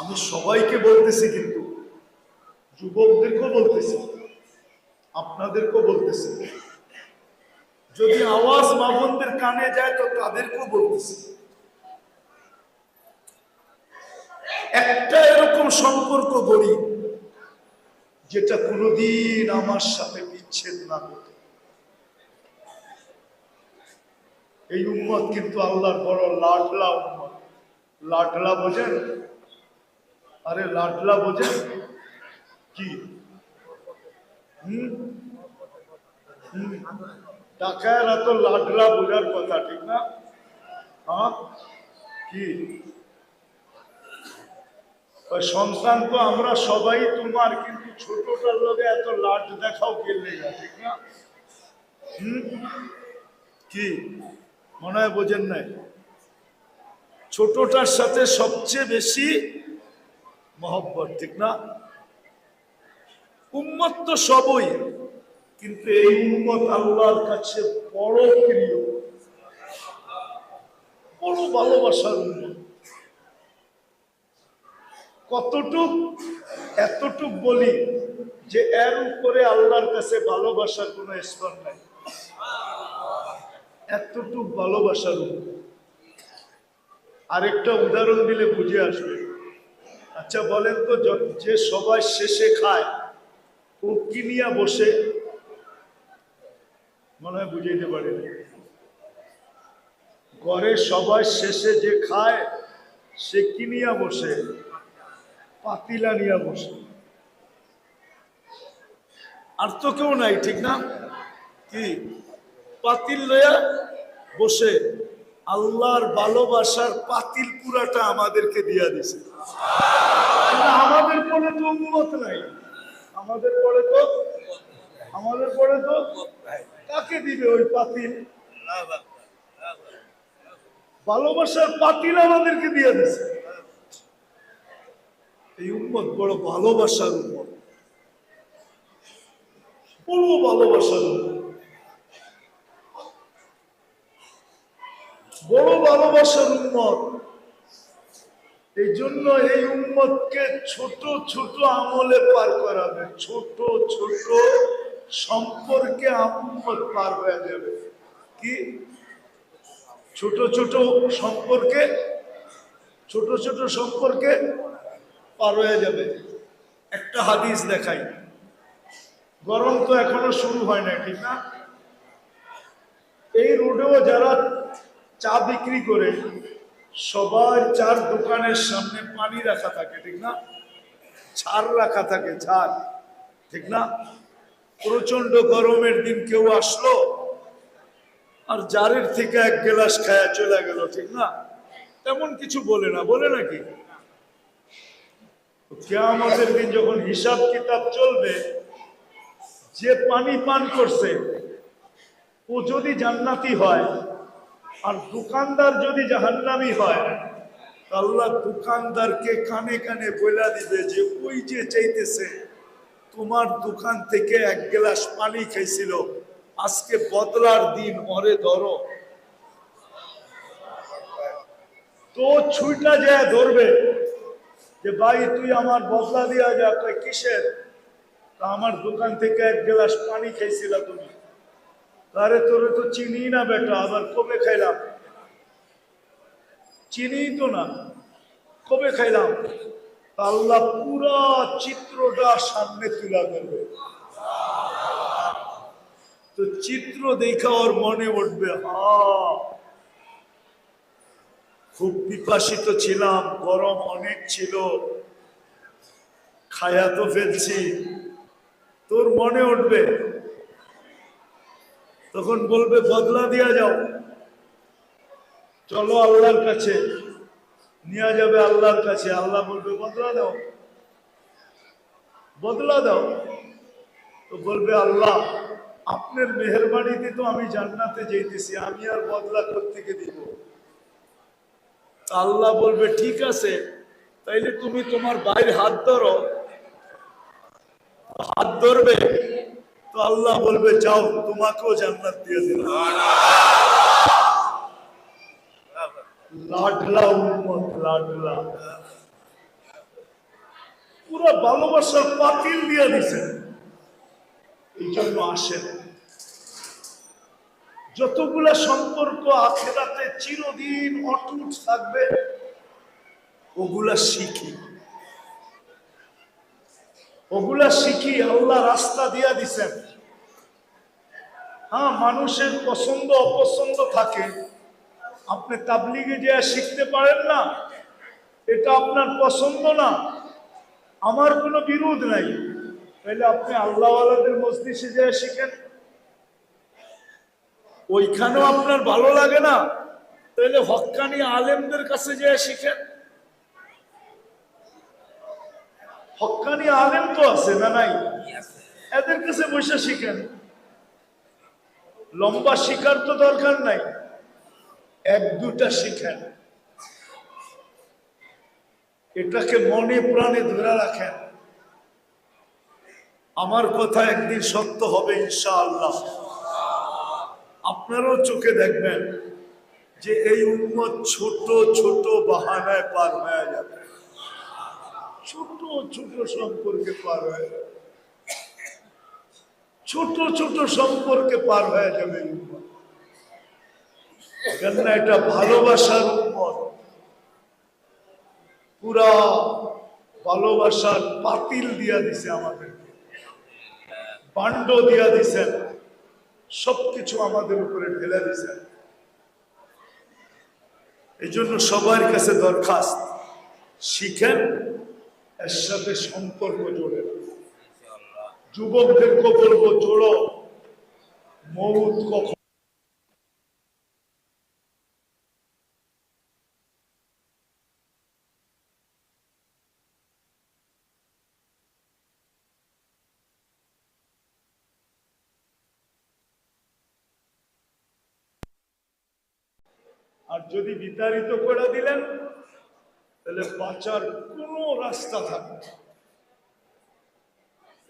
আমি সবাইকে বলতেছি কিন্তু, যুবকদেরকেও বলতেছি, আপনাদেরকেও বলতেছি। যদি আওয়াজ মামনদের কানে যায় তো তাদেরকেও বলতেছি। একটা এরকম সম্পর্ক গড়ি, যেটা কোনোদিন আমার সাথে বিচ্ছেদ না হতো এই উম্মত কিন্তু আল্লাহর বড় লাডলা উম্মত। লাডলা বোঝেন? আরে লাডলা বোঝেন কি? হুম? টাকায়রা তো লাডলা বোঝার কথা, ঠিক না? হ্যাঁ? কি? সন্তান তো আমরা সবাই তোমার, কিন্তু ছোটটার লোকে এত লাট দেখাও গেলে ঠিক না? হুম? কি? মনে হয় বোঝেন নাই। ছোটটার সাথে সবচেয়ে বেশি মহব্বত, ঠিক না? উম্মত তো সবই, কিন্তু এই উম্মত আল্লাহর কাছে বড় প্রিয়, বড় ভালোবাসার উম্মত। কতটুক, এতটুক বলি যে এর উপরে আল্লাহর কাছে ভালোবাসার কোনো স্তর নাই। এতটুক ভালোবাসার উপর আরেকটা উদাহরণ দিলে বুঝে আসবে। আচ্ছা বলেন তো, যে সবাই শেষে খায় কি নিয়ে বসে? মনে হয় বুঝাইতে পারি ঘরে সবাই শেষে যে খায়, সে কি নিয়ে বসে? পাতিলা নিয়ে বসে। আর তো কেউ নাই, ঠিক না? কি? পাতিল লয়া বসে। আল্লাহর ভালোবাসার পাতিল পুরাটা আমাদেরকে দিয়া দিছে। আমাদের পরে তো উন্মত নাই। আমাদের পরে তো আমাদের পরে তো কাকে দিবে ওই পাতিল? ভালোবাসার পাতিল আমাদেরকে দিয়ে দিছে। এই উন্মত বড় ভালোবাসার উন্মত বড় ভালোবাসার বড় ভালোবাসার উন্মত এই জন্য এই উন্মতকে ছোট ছোট আমলে পার করাবে। ছোট ছোট সম্পর্কে উন্মত পার হয়ে যাবে। কি? ছোট ছোট সম্পর্কে, ছোট ছোট সম্পর্কে পার হয়ে যাবে। একটা হাদিস দেখাই। গরম তো এখনও শুরু হয় না ঠিক না? এই রোডেও যারা চা বিক্রি করে সবার চার দোকানের সামনে পানি রাখা থাকে, ঠিক না? ছাড় রাখা থাকে, ছাড়, ঠিক না? প্রচণ্ড গরমের দিন কেউ আসলো, আর জারের থেকে এক গ্লাস খায়া চলে গেল, ঠিক না? তেমন কিছু বলে না, বলে নাকি? আমাদের দিন যখন হিসাব কিতাব চলবে, যে পানি পান করছে, ও যদি জান্নাতি হয় আর দোকানদার যদি জাহান্নামি হয় আল্লাহ দোকানদারকে কানে কানে বইলা দিবে যে, ওই যে চাইতেছে, তোমার দোকান থেকে এক গ্লাস পানি খাইছিল, আজকে বদলার দিন মরে ধরো। তো ছুইটা যায় ধরবে, যে, ভাই, তুই আমার বদলা দিয়া যা কিসের? তা আমার দোকান থেকে এক গ্লাস পানি খাইছিল তুমি। আরে তোরে তো চিনি না বেটা, আবার কবে খাইলাম? চিনি তো না, কবে খাইলাম? আল্লাহ পুরা চিত্রটা সামনে তুলা ধরবে। তো চিত্র দেখা ওর মনে উঠবে খুব বিপাসিত ছিলাম, গরম অনেক ছিল। খায়া তো ফেলছি। তোর মনে উঠবে তখন বলবে, বদলা দিয়া যাও। চলো আল্লাহর কাছে, নিয়ে যাবে আল্লাহর কাছে। আল্লাহ বলবে, বদলা দাও। বদলা দাও। তো বলবে, আল্লাহ, আপনার মেহরবানিতে তো আমি জান্নাতে যেতেছি আমি আর বদলা থেকে দিব। আল্লাহ বলবে, ঠিক আছে, তাইলে তুমি তোমার বাইরে হাত ধরো। হাত ধরবে। তো আল্লাহ বলবে, যাও, তোমাকেও জান্নাত দিয়ে দিল পুরো ভালোবাসার পাতিল দিয়ে দিছেন এই জন্য আসেন যতগুলা সম্পর্ক আখেরাতে চিরদিন অটুট থাকবে, ওগুলা শিখি। ওগুলা শিখি আল্লাহ রাস্তা দিয়া দিছেন। হ্যাঁ মানুষের পছন্দ, অপছন্দ থাকে। আপনি তাবলিগে যে শিখতে পারেন না। এটা আপনার পছন্দ না। আমার কোনো বিরোধ নাই। তাহলে আপনি আল্লাহওয়ালাদের মসজিদে যে শিখেন। ওইখানেও আপনার ভালো লাগে না। তাহলে হক্কানি আলেমদের কাছে যে শিখেন। হক্কানি আলেম তো আছে না নাই? এদের কাছে বসে শিখেন। লম্বা শিকার তো দরকার নাই। এক দুটা শিখেন। এটাকে মনে প্রাণে ধরে রাখেন। আমার কথা একদিন সত্য হবে, ইনশাআল্লাহ। আপনারাও চোখে দেখবেন যে এই উন্মত ছোট ছোট বাহানায় পার হয়ে যাবে। ছোট ছোট সম্পর্কে পার হয়ে ছোট ছোট সম্পর্কে পার হয়ে যাবে। কেননা এটা ভালোবাসার উন্মত। পুরা ভালোবাসার পাতিল দিয়া দিছে আমাদেরকে। পাণ্ড দিয়া দিছেন সবকিছু আমাদের উপরে ঢেলে দিছেন এই জন্য সবার কাছে দরখাস্ত। শিখেন। এর সাথে সম্পর্ক জোড়েন যুবকদেরকে বলব জোড়ো। মৌত কখন আর যদি বিতাড়িত করে দিলেন, তাহলে বাঁচার কোনো রাস্তা থাকবে না।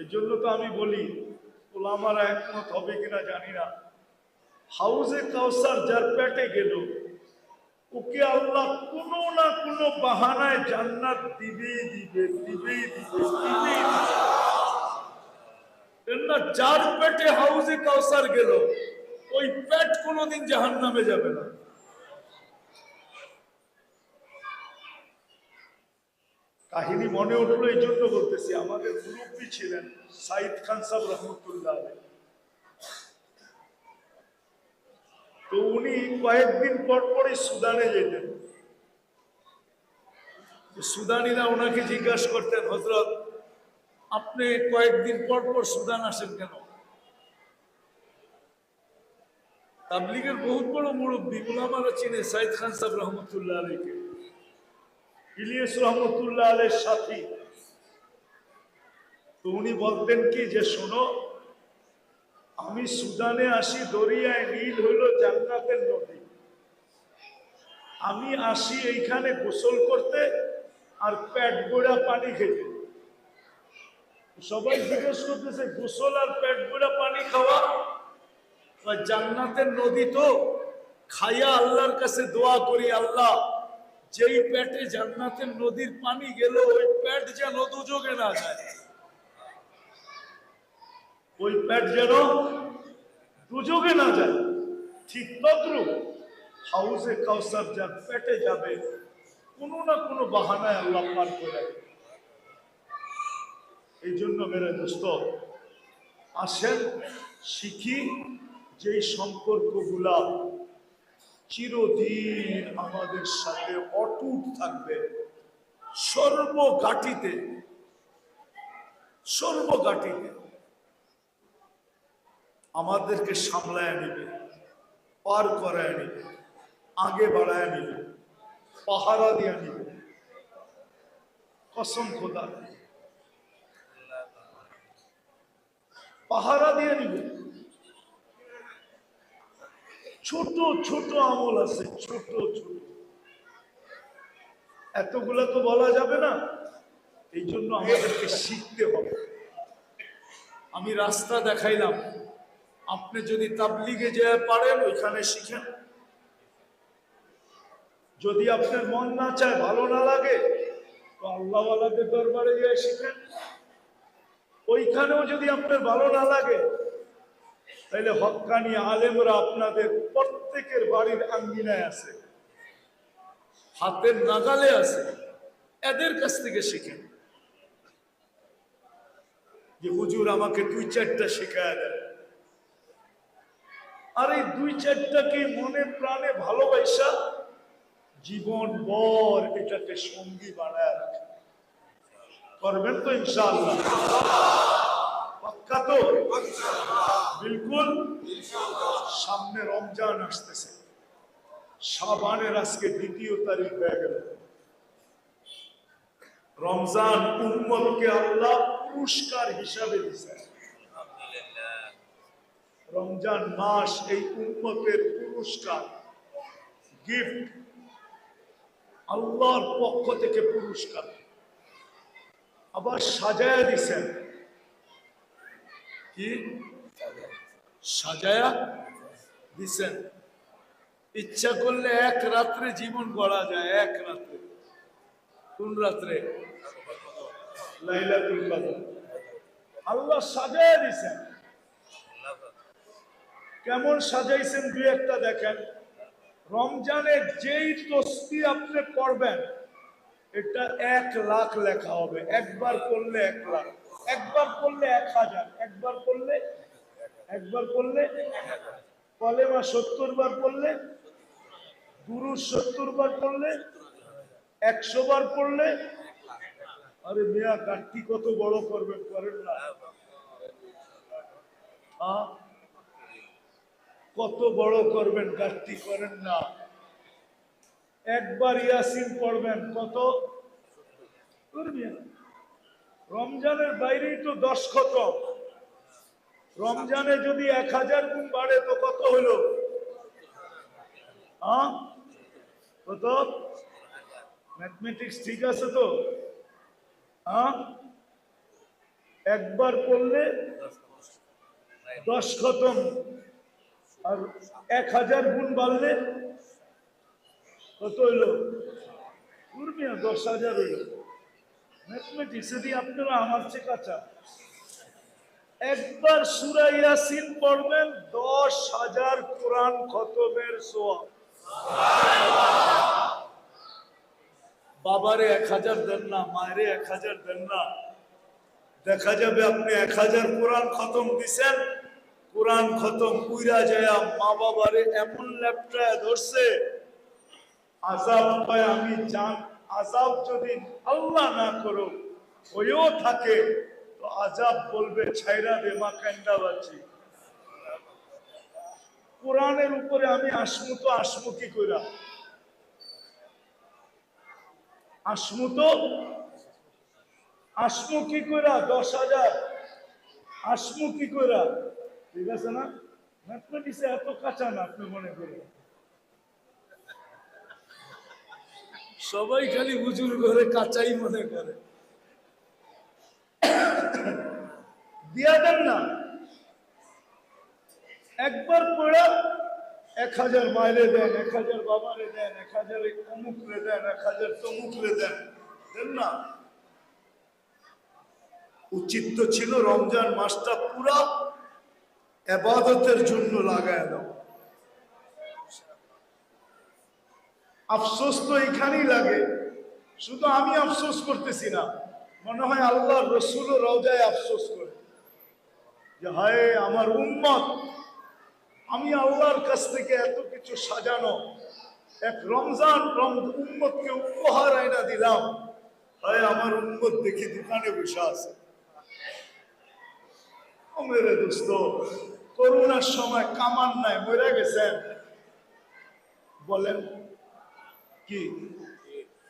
এই জন্য তো আমি বলি, ওলামারা একমত হবে কিনা জানি না। হাউজে কাউসার যার পেটে গেল, ওকে আল্লাহ কোনো না কোনো বাহানায় জান্নাত দিবেই দিবে দিবেই দিবে দিবেই দিবে। যার পেটে হাউজে কাউসার গেল, ওই পেট কোনোদিন জাহান নামে যাবে না। কাহিনী মনে উঠল, এই জন্য বলতেছি, আমাদের মুরব্বী ছিলেন সাইদ খান সাহেব রহমতুল্লাহ তো উনি কয়েকদিন পর পরই সুদানে যেতেন। সুদানিরা ওনাকে জিজ্ঞাসা করতেন হজরত আপনি কয়েকদিন পর পর সুদান আসেন কেন? তাবলিগের বহুত বড় মুরব্বী গুলামারা চিনে সাইদ খান সাহেব রহমতুল্লাহ আলীকে ইলিয়াস রহমতুল্লাহ আলের সাথী। তো উনি বলতেন কি যে, শোনো, আমি সুদানে আসি, দরিয়ায় নীল হইল জান্নাতের নদী। আমি আসি এইখানে গোসল করতে আর পেট গোড়া পানি খেতে। সবাই জিজ্ঞেস করতেছে, গোসল আর পেট গোড়া পানি খাওয়া? জান্নাতের নদী তো, খাইয়া আল্লাহর কাছে দোয়া করি, আল্লাহ যেই পেটে জান্নাতের নদীর পানি গেল, ওই পেট যেন দুযোগে না যায়। ওই পেট যেন দুযোগে না যায়। ঠিক তদ্রুপ হাউসে কাউসার যার পেটে যাবে, কোনো না কোনো বাহানায় আল্লাহ পার করে। এই জন্য মেরে দোস্ত, আসেন, শিখি যেই সম্পর্কগুলা চিরদিন আমাদের সাথে অটুট থাকবে। সর্বগাটিতে সর্বগাটিতে আমাদেরকে সামলায় নিবে, পার করায় নিবে, আগে বাড়ায় নিবে, পাহারা দিয়ে নিবে। কসম খোদা। পাহারা দিয়ে নিবে। ছোট ছোট আমল আছে, ছোট ছোট। এতগুলা তো বলা যাবে না। এই জন্য আমাদেরকে শিখতে হবে। আমি রাস্তা দেখাইলাম। আপনি যদি তাবলিগে যে পারেন, ওইখানে শিখেন। যদি আপনার মন না চায়, ভালো না লাগে, তো আল্লাহওয়ালাদের দরবারে গিয়ে শিখেন। ওইখানেও যদি আপনার ভালো না লাগে তাহলে হক্কানি আলেমরা আপনাদের প্রত্যেকের বাড়ির আঙ্গিনায় আছে। হাতের নাগালে আছে। এদের কাছ থেকে শিখেন যে হুজুর আমাকে দুই চারটা শেখায় দেন। আর এই দুই চারটাকে মনে প্রাণে ভালোবাসা? জীবন বর এটাকে সঙ্গী বানায় রাখে। করবেন তো ইনশাআল্লাহ। পাক্কা বিলকুল সামনে রমজান আসতেছে। সাবানের আজকে দ্বিতীয় তারিখ হয়ে গেল। রমজান উম্মতকে আল্লাহ পুরস্কার হিসাবে দিছে রমজান মাস এই উম্মতের পুরস্কার গিফট আল্লাহর পক্ষ থেকে পুরস্কার। আবার সাজায় দিছেন কি? সাজায়া দিছেন। ইচ্ছা করলে এক রাত্রে জীবন গড়া যায়, এক রাত্রে। কোন রাত্রে? লাইলাতুল আল্লাহ সাজায়া দিছেন। কেমন সাজাইছেন দুই একটা দেখেন। রমজানের যেই তস্তি আপনি পড়বেন, এটা এক লাখ লেখা হবে, একবার করলে এক লাখ। একবার করলে এক হাজার, একবার করলে একবার করলে কলেমা সত্তর বার করলে গুরুর সত্তর বার করলে, একশো বার করলে, আরে মিয়া গাঠটি কত বড় করবেন, করেন না। কত বড় করবেন গাছটি করেন না। একবার ইয়াসিন পড়বেন, কত? করবেন রমজানের বাইরেই তো দশ কত? রমজানে যদি এক হাজার গুণ বাড়ে, তো কত হ্যাঁ? কত ম্যাথমেটিক্স ঠিক আছে তো? হ্যাঁ? একবার পড়লে দশ খতম। আর এক হাজার গুণ বাড়লে কত হইল দশ হাজার হইল ম্যাথমেটিক্স যদি আপনারা আমার চেয়ে কাঁচা। একবার সুরা ইয়াসিন পড়বেন, দশ হাজার কোরআন খতমের সোয়া বাবারে এক হাজার দেন না, মায়েরে এক হাজার দেন না। দেখা যাবে আপনি এক হাজার কোরআন খতম দিছেন, কোরআন খতম কুইরা যায় মা বাবারে এমন ল্যাপটায় ধরছে, আজাব পায় আমি জান আজাব যদি আল্লাহ না করো হয়েও থাকে, তো আজাব বলবে, ছাইরা দে, মা কান্দা বাচ্চি কোরআনের উপরে আমি আসমু তো আসমু কি কইরা? আসমু তো আসমু কি কইরা? দশ হাজার। আসমু কি কইরা? ঠিক আছে না? ম্যাথমেটিক্সে এত কাঁচা না, আপনি মনে করেন। সবাই খালি হুজুর ঘরে কাঁচাই মনে করে। দেন না। একবার পড়া এক হাজার মাইলে দেন, এক হাজার বাবারে দেন, এক হাজার অমুকরে দেন, এক হাজার তমুকরে দেন। দেন না। উচিত তো ছিল রমজান মাসটা পুরা এবাদতের জন্য লাগায় দাও। আফসোস তো এখানেই লাগে। শুধু আমি আফসোস করতেছি না, মনে হয় আল্লাহ রসুল রওজায় আফসোস করে। যে হায়, আমার উম্মত, আমি আল্লাহর কাছ থেকে এত কিছু সাজানো, এক রমজান রম- উম্মতকে উপহার আয়না দিলাম। হায়, আমার উম্মত দেখি দোকানে বসে আছে। মেরে দোস্ত করোনার সময় কামান নাই, মরে গেছেন। বলেন কি?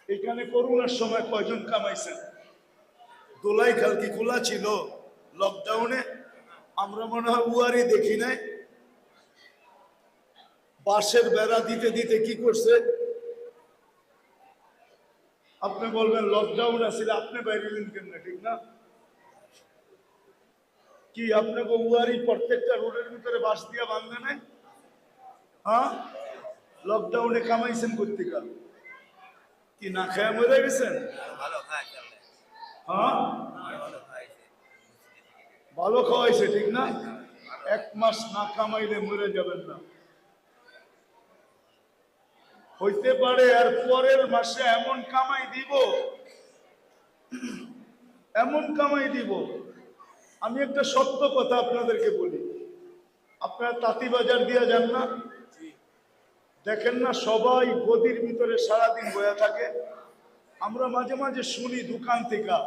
এখানে করোনার সময় কয়জন কামাইছেন? দোলাই খাল কি খোলা ছিল? লকডাউনে আমরা মনে হয় উয়ারি দেখি নাই। বাঁশের বেড়া দিতে দিতে কি করছে? আপনি বলবেন লকডাউন আছিল, আপনি বাইরেলেন কেমনে? ঠিক না? কি, আপনাকে উয়ারি প্রত্যেকটা রোডের ভিতরে বাস দিয়া বাঁধবে নাই? হ্যাঁ? লকডাউনে কামাইছেন কর্তিকা কি না খেয়ে মরে গেছেন ভালো হ্যাঁ? ভালো খাওয়াইছে ঠিক না? এক মাস না কামাইলে মরে যাবেন না। হইতে পারে আর পরের মাসে এমন কামাই দিব এমন কামাই দিব। আমি একটা সত্য কথা আপনাদেরকে বলি। আপনারা তাঁতি বাজার দিয়া যান না? দেখেন না, সবাই গদির ভিতরে সারাদিন বয়া থাকে। আমরা মাঝে মাঝে শুনি দোকান থেকে,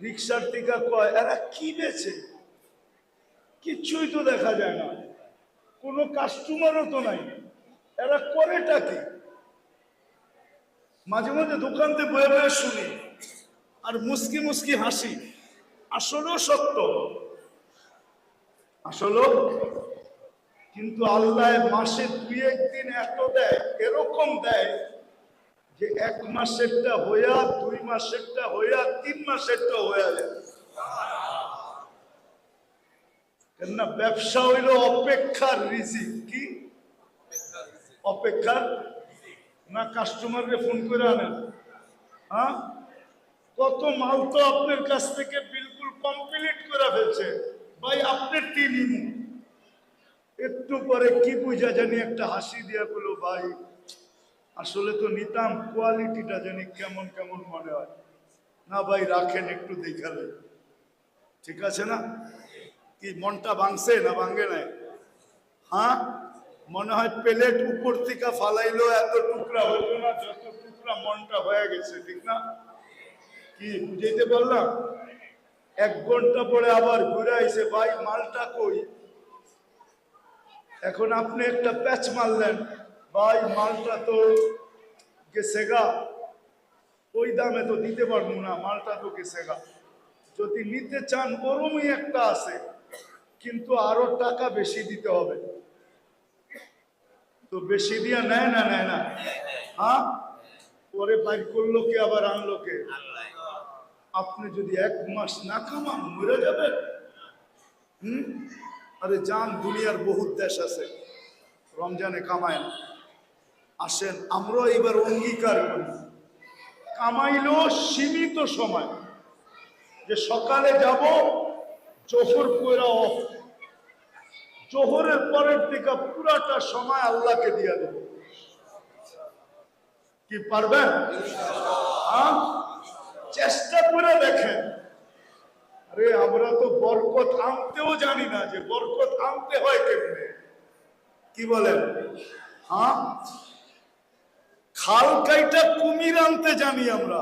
রিক্সার থেকে কয়, এরা কি বেছে কিচ্ছুই তো দেখা যায় না। কোনো কাস্টমারও তো নাই। এরা করেটা কি? মাঝে মাঝে দোকানতে বয়ে বয়ে শুনি আর মুসকি মুসকি হাসি। আসলেও সত্য। আসলেও কিন্তু আল্লাহ মাসে দুই একদিন এত দেয়, এরকম দেয় যে এক মাসেরটা হইয়া, দুই মাসেরটা হইয়া, তিন মাসেরটা হইয়া যায়। কেননা ব্যবসা হইল অপেক্ষার রিজিক, কি? অপেক্ষার না কাস্টমারকে ফোন করে আনেন। হ্যাঁ? কত মাল তো আপনার কাছ থেকে বিলকুল কমপ্লিট করে ফেলছে। ভাই আপনার তিনই একটু পরে কি বুঝা জানি একটা হাসি দিয়া বলো, ভাই, আসলে তো নিতাম কোয়ালিটিটা জানি কেমন কেমন মনে হয়। না ভাই, রাখেন একটু দেখালে। ঠিক আছে না? কি, মনটা ভাঙছে না ভাঙে নাই? হ্যাঁ মনে হয় প্লেট উপর থেকে ফালাইলো, এত টুকরা হইল না, যত টুকরা মনটা হয়ে গেছে, ঠিক না? কি, বুঝাইতে পারলাম? এক ঘণ্টা পরে আবার ঘুরে আইসে ভাই, মালটা কই? এখন আপনি একটা প্যাচ মারলেন। ভাই, মালটা তো গেছে গা। ওই দামে তো দিতে পারব না, মালটা তো গেছে গা। যদি নিতে চান ওরমই একটা আছে, কিন্তু আরও টাকা বেশি দিতে হবে। তো বেশি দিয়া নেয় না নেয় না? হ্যাঁ? পরে বাইর করল কে, আবার আনলো কে? আপনি যদি এক মাস না কামান, মরে যাবেন। হুম? আরে যান দুনিয়ার বহুত দেশ আছে। রমজানে কামায় না। আসেন আমরা এবার অঙ্গীকার করি। কামাইলেও সীমিত সময়। যে সকালে যাব, জোহর পুরা অফ। জোহরের পরের থেকে পুরাটা সময় আল্লাহকে দিয়ে দেব। কি পারবেন? হ্যাঁ? চেষ্টা করে দেখেন। আরে, আমরা তো বরকত আনতেও জানি না যে বরকত আনতে হয় কেমনে। কি বলেন? হ্যাঁ? খাল কাইটা কুমির আনতে জানি আমরা।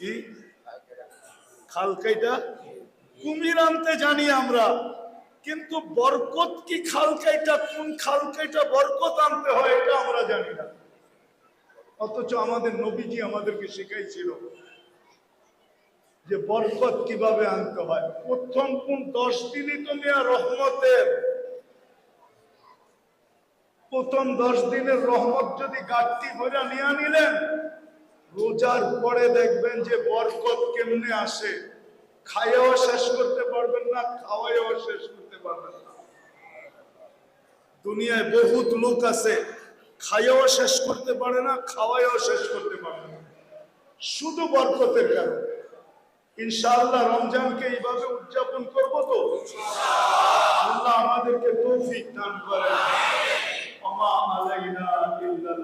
কি? খাল কাইটা কুমির আনতে জানি আমরা। কিন্তু বরকত কি খাল কাইটা, কোন খাল কাইটা বরকত আনতে হয়, এটা আমরা জানি না। অথচ আমাদের নবীজি আমাদেরকে শেখাইছিল। যে বরকত কীভাবে আনতে হয়? প্রথম কোন দশ দিনই তো নেয়া রহমতের। প্রথম দশ দিনের রহমত যদি গাঠটি ভরে নিয়ে নিলেন, রোজার পরে দেখবেন যে বরকত কেমনে আসে। খাইয়াও শেষ করতে পারবেন না খাওয়াইও শেষ করতে পারবেন না। দুনিয়ায় বহুত লোক আছে, খাইয়াও শেষ করতে পারে না খাওয়াইও শেষ করতে পারে না। শুধু বরকতের কারণে। ইনশাআল্লাহ রমজানকে এইভাবে উদযাপন করব তো? আল্লাহ আমাদেরকে তৌফিক দান করেন। ওমা আলাইনা ইল্লাল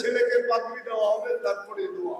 ছেলেকে পাত্রী দেওয়া হবে, তারপরে দোয়া।